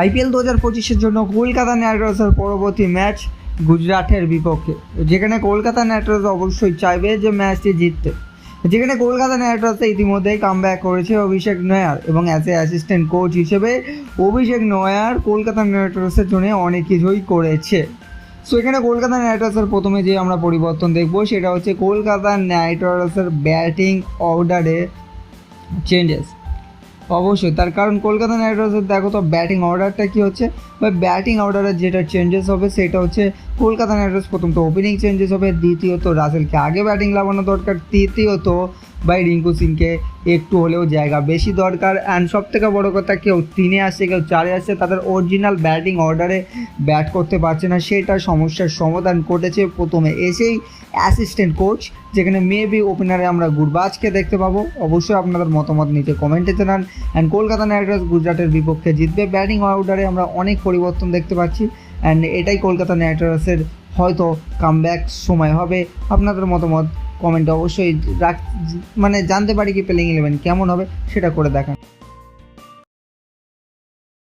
IPL দু হাজার পঁচিশের জন্য কলকাতা নাইট রাইডার্সের পরবর্তী ম্যাচ গুজরাটের বিপক্ষে। যেখানে কলকাতা নাইট রাইডার্স অবশ্যই চাইবে যে ম্যাচটি জিততে। যেখানে কলকাতা নাইট রাইডার্স ইতিমধ্যেই কাম ব্যাক করেছে অভিষেক নয়ার এবং অ্যাজ এ অ্যাসিস্ট্যান্ট কোচ হিসেবে অভিষেক নয়ার কলকাতা নাইট রাইডার্সের জন্য অনেক কিছুই করেছে। সো এখানে কলকাতা নাইট রাইডার্সের প্রথমে যে আমরা পরিবর্তন দেখব সেটা হচ্ছে কলকাতা নাইট রাইডার্সের ব্যাটিং অর্ডারে চেঞ্জেস অবশ্যই, তার কারণ কলকাতা নাইট রাইডার্সের দেখো তো ব্যাটিং অর্ডারটা কী হচ্ছে? বা ব্যাটিং অর্ডারে যেটা চেঞ্জেস হবে, সেটা হচ্ছে কলকাতা নাইট রাইডার্স প্রথম তো ওপেনিং চেঞ্জেস হবে, দ্বিতীয়ত রাসেলকে আগে ব্যাটিং লাগানো দরকার, তৃতীয়ত বাই রিঙ্কু সিংকে একটু হলেও জায়গা বেশি দরকার। অ্যান্ড সব থেকে বড়ো কথা, কেউ তিনে আসছে কেউ চারে আসছে তাদের অরিজিনাল ব্যাটিং অর্ডারে ব্যাট করতে পারছে না। সেটা সমস্যার সমাধান ঘটেছে প্রথমে এসেই অ্যাসিস্ট্যান্ট কোচ যেখানে মেবি ওপেনারে আমরা গুরবাজকে দেখতে পাবো। অবশ্যই আপনাদের মতামত নিতে কমেন্টে জানান। অ্যান্ড কলকাতা নাইট রাইডার্স গুজরাটের বিপক্ষে জিতবে। ব্যাটিং অর্ডারে আমরা অনেক পরিবর্তন দেখতে পাচ্ছি। অ্যান্ড এটাই কলকাতা নাইট রাইডার্সের হয়তো কামব্যাক সময় হবে। আপনাদের মতামত কমেন্টে অবশ্যই রাখ মানে জানতে পারি কি প্লেইং ইলেভেন কেমন হবে সেটা করে দেখান।